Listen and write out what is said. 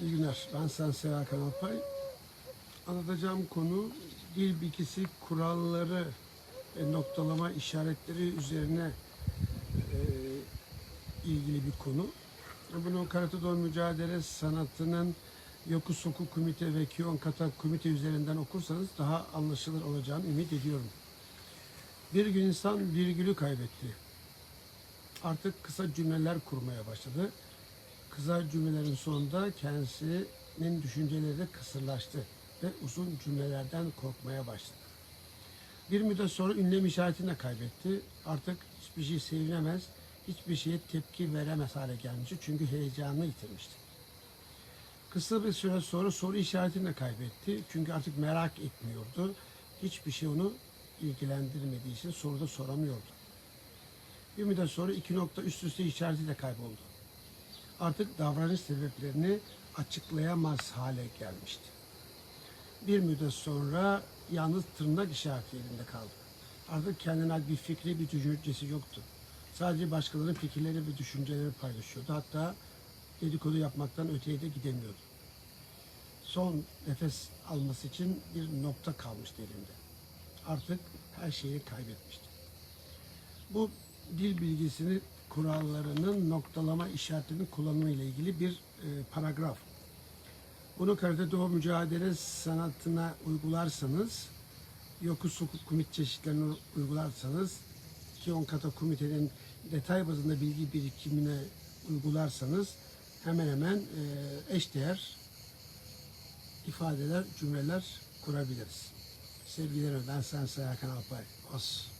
İyi günler. Ben Sensei Hakan Alpay. Anlatacağım konu dil bilgisi kuralları ve noktalama işaretleri üzerine e, ilgili bir konu. Bunu Karate Do mücadele sanatının Yokusoku Kumite ve Kion Kata Kumite üzerinden okursanız daha anlaşılır olacağını ümit ediyorum. Bir gün insan virgülü kaybetti. Artık kısa cümleler kurmaya başladı. Kısa cümlelerin sonunda kendisinin düşünceleri kısırlaştı ve uzun cümlelerden korkmaya başladı. Bir müddet sonra ünlem işaretini de kaybetti. Artık hiçbir şey sevinemez, hiçbir şeye tepki veremez hale gelmişti. Çünkü heyecanını yitirmişti. Kısa bir süre sonra soru işaretini de kaybetti. Çünkü artık merak etmiyordu. Hiçbir şey onu ilgilendirmediği için soruda soramıyordu. Bir müddet sonra iki nokta üst üste işareti de kayboldu. Artık davranış sebeplerini açıklayamaz hale gelmişti. Bir müddet sonra yalnız tırnak işareti elinde kaldı. Artık kendine bir fikri, bir düşüncesi yoktu. Sadece başkalarının fikirleri ve düşünceleri paylaşıyordu. Hatta dedikodu yapmaktan öteye de gidemiyordu. Son nefes alması için bir nokta kalmıştı elinde. Artık her şeyi kaybetmişti. Bu dil bilgisini kurallarının noktalama işaretlerinin kullanımı ile ilgili bir e, paragraf. Bunu karate do mücadele sanatına uygularsanız, yokusoku kumit çeşitlerini uygularsanız, kion kata kumitenin detay bazında bilgi birikimine uygularsanız hemen hemen e, eşdeğer ifadeler, cümleler kurabiliriz. Sevgilerim ben Sensei Hakan Alpay. Os.